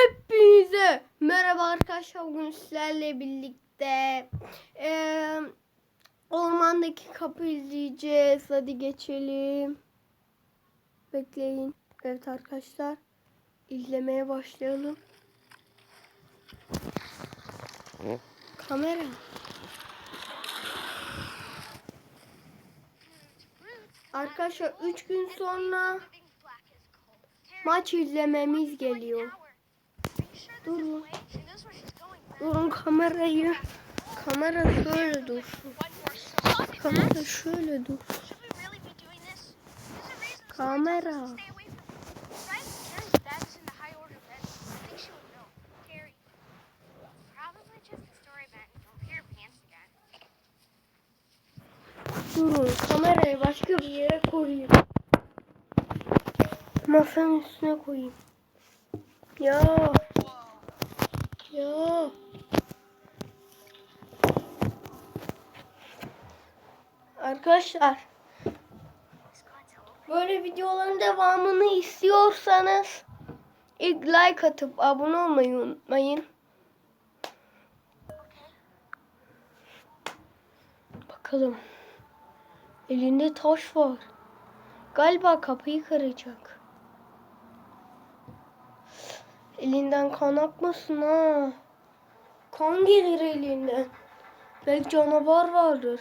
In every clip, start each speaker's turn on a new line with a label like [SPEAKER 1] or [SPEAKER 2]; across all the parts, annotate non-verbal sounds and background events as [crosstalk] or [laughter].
[SPEAKER 1] Hepinize merhaba arkadaşlar bugün sizlerle birlikte eee, ormandaki kapı izleyeceğiz. Hadi geçelim. Bekleyin. Evet arkadaşlar izlemeye başlayalım. Kamera. Arkadaşlar 3 gün sonra maç izlememiz geliyor. Durun. Durun kamerayı. Kamera şöyle dursun. Kamera şöyle dur. Kamera. Durun kamerayı başka bir yere koyayım. Masanın üstüne koyayım. Ya. Ya. Arkadaşlar böyle videoların devamını istiyorsanız ilk like atıp abone olmayı unutmayın. Bakalım. Elinde taş var. Galiba kapıyı kıracak. Elinden kan akmasın ha. Kan gelir elinden. Belki canavar vardır.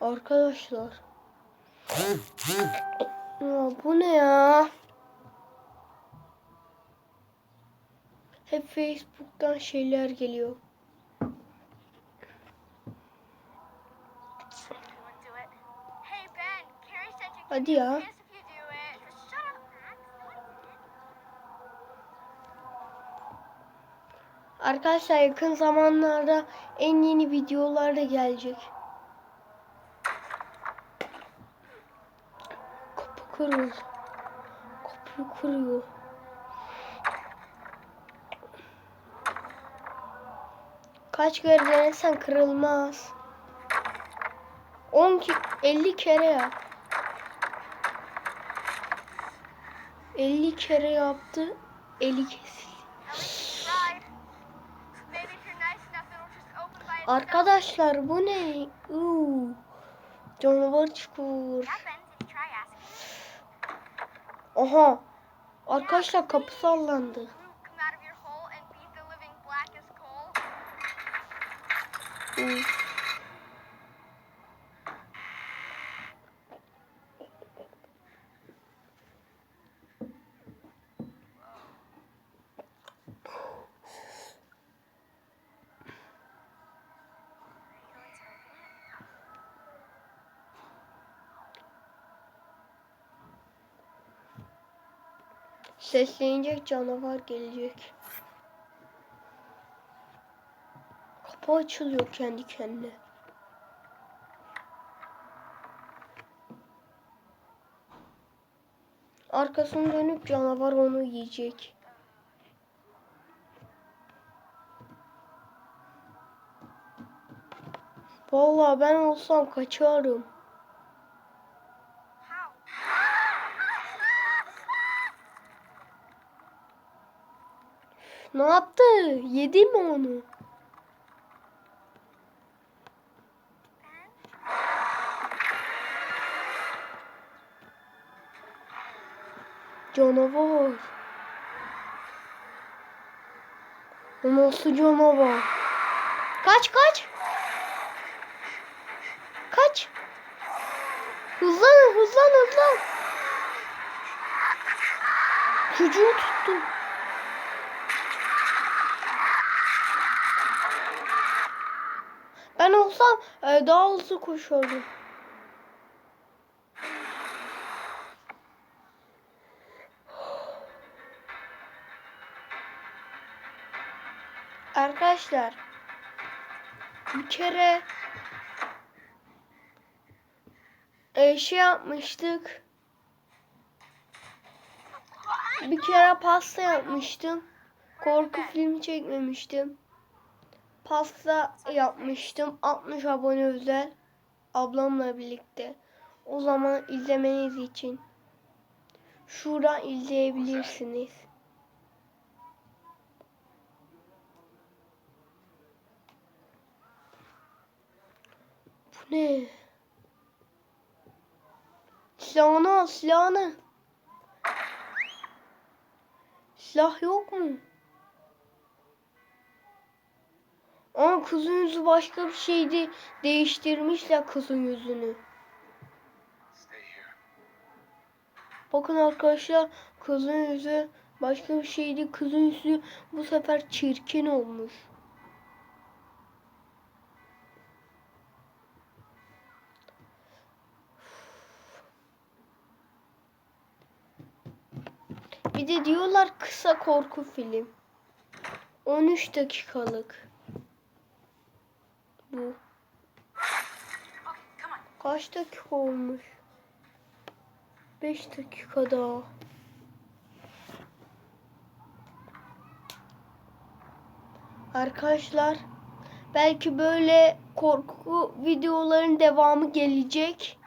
[SPEAKER 1] Arkadaşlar. Ya bu ne ya? Hep Facebook'tan şeyler geliyor. Hadi ya. Arkadaşlar yakın zamanlarda en yeni videolar da gelecek. Kapı kırıyor. Kapıyı kırıyor. Kaç kere denesen kırılmaz. 10 ki 50 kere yap. 50 kere yaptı. Eli kesildi. Arkadaşlar bu ne? Uuu. Canavar çıkıyor. Aha. Arkadaşlar kapı sallandı. Hı. Seslenecek canavar gelecek. Kapı açılıyor kendi kendine. Arkasını dönüp canavar onu yiyecek. Vallahi ben olsam kaçarım. Ne yaptı? Yedi mi onu? Canavar. O nasıl canavar? Kaç kaç. Kaç. Hızlan hızlan hızlan. Çocuğu tuttum. Ben olsam e, daha hızlı koşardım. Arkadaşlar bir kere e, şey yapmıştık. Bir kere pasta yapmıştım. Korku filmi çekmemiştim pasta yapmıştım. 60 abone özel ablamla birlikte. O zaman izlemeniz için şuradan izleyebilirsiniz. Bu ne? Silahını al silahını. Silah yok mu? Ama kızın yüzü başka bir şeydi. Değiştirmişler kızın yüzünü. Bakın arkadaşlar kızın yüzü başka bir şeydi. Kızın yüzü bu sefer çirkin olmuş. Bir de diyorlar kısa korku film. 13 dakikalık. Bu. Kaç dakika olmuş? 5 dakika daha. Arkadaşlar belki böyle korku videoların devamı gelecek.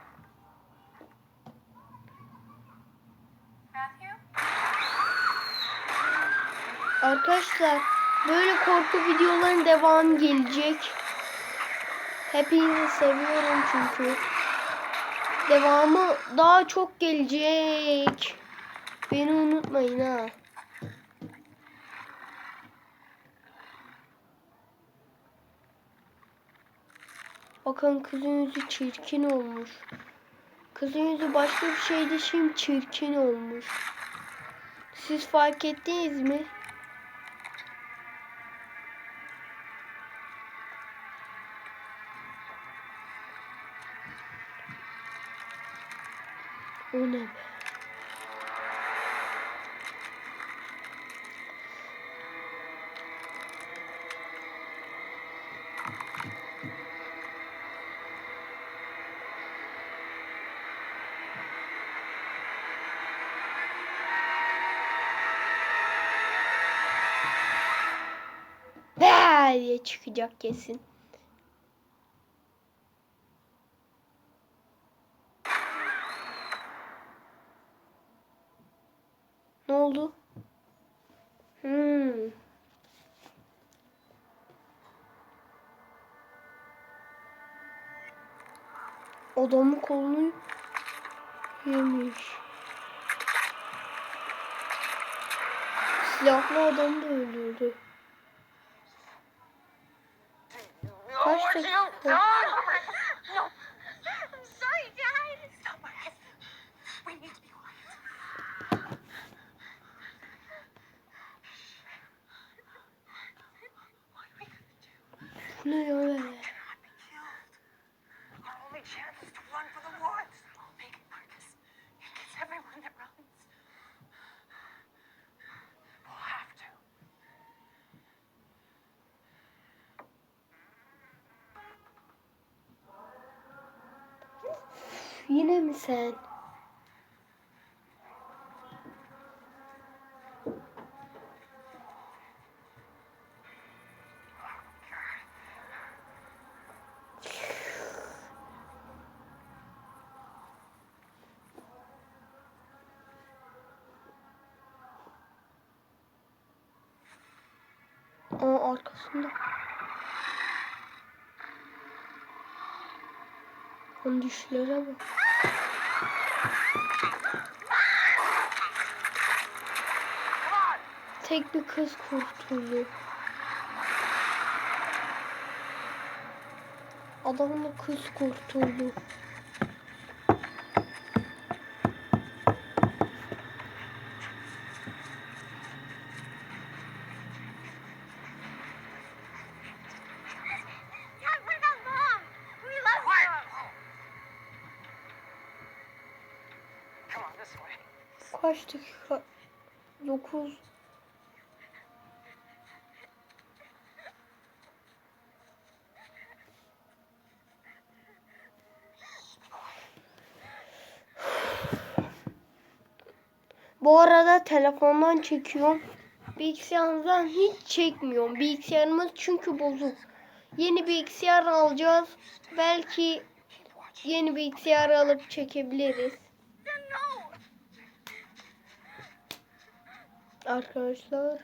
[SPEAKER 1] Arkadaşlar böyle korku videoların devamı gelecek. Hepinizi seviyorum çünkü. Devamı daha çok gelecek. Beni unutmayın ha. Bakın kızın yüzü çirkin olmuş. Kızın yüzü başka bir şeydi şimdi çirkin olmuş. Siz fark ettiniz mi? O ne be? Be diye çıkacak kesin. Ne oldu? Hmm. Adamın kolunu yemiş. Silahlı adam da öldürdü. Kaç dakika?
[SPEAKER 2] No! I'm sorry, Dad! Stop, Marcus. We need to be quiet. What are we gonna do?
[SPEAKER 1] Bu ne ya böyle?
[SPEAKER 2] Not be killed. Our only chance is to run for the woods. We'll make it, Marcus. It gets everyone that runs. We'll have to.
[SPEAKER 1] Yine mi sen? Aa arkasında. Onun dişlere bak. Tek bir kız kurtuldu. Adamla kız kurtuldu. Kaç dakika? 9 Bu arada telefondan çekiyorum. Bilgisayarımdan hiç çekmiyorum. Bilgisayarımız çünkü bozuk. Yeni bilgisayar alacağız. Belki yeni bilgisayar alıp çekebiliriz. Arkadaşlar.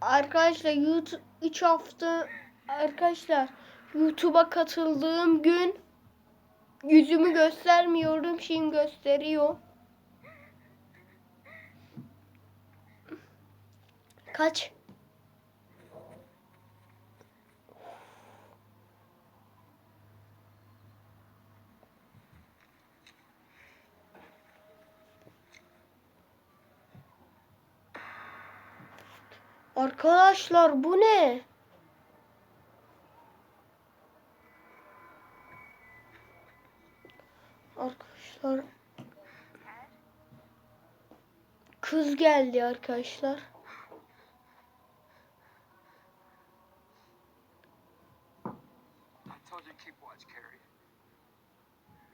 [SPEAKER 1] Arkadaşlar YouTube 3 hafta arkadaşlar YouTube'a katıldığım gün yüzümü göstermiyorum. Şimdi gösteriyor. Kaç? Arkadaşlar bu ne? Arkadaşlar kız geldi arkadaşlar.
[SPEAKER 3] I told you to keep watch, Carrie.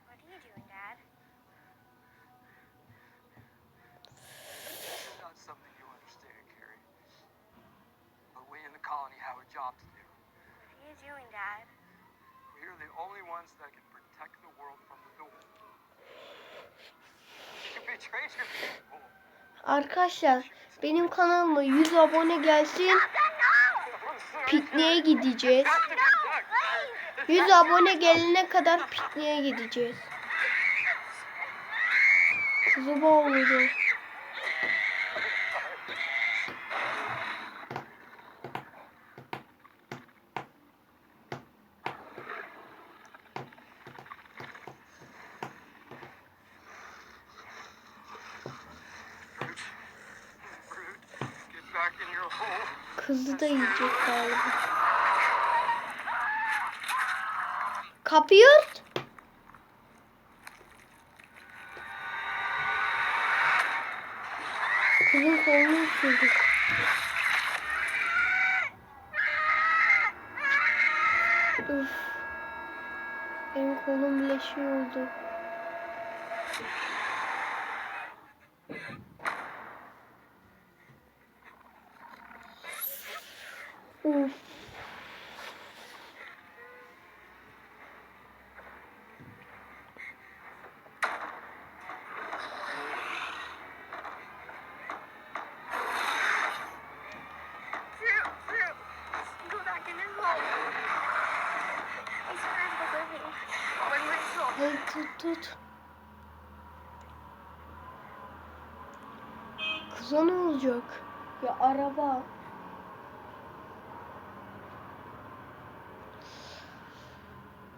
[SPEAKER 2] What are you doing, Dad?
[SPEAKER 3] It's not something you understand, Carrie. But we in the colony have a job to do.
[SPEAKER 2] What are you doing, Dad?
[SPEAKER 3] We're the only ones that can protect the world from the door. [laughs] You betrayed your people.
[SPEAKER 1] Arkadaşlar benim kanalıma 100 abone gelsin. Pikniğe gideceğiz. 100 abone gelene kadar pikniğe gideceğiz. Kızı boğuldu. Kızı da yiyecek galiba. Kapıyı ört. Kızın kolunu ısırdık. Üf. Benim kolum bile şey oldu. Tut tut. Kıza ne olacak? Ya araba.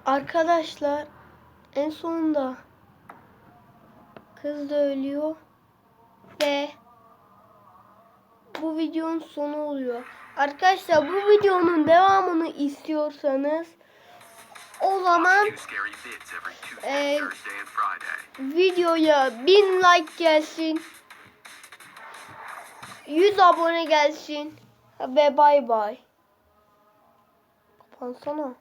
[SPEAKER 1] Arkadaşlar en sonunda kız da ölüyor ve bu videonun sonu oluyor. Arkadaşlar bu videonun devamını istiyorsanız zaman
[SPEAKER 3] Friday.
[SPEAKER 1] videoya 1000 like gelsin. 100 abone gelsin. Ve bay bay. Kapansana.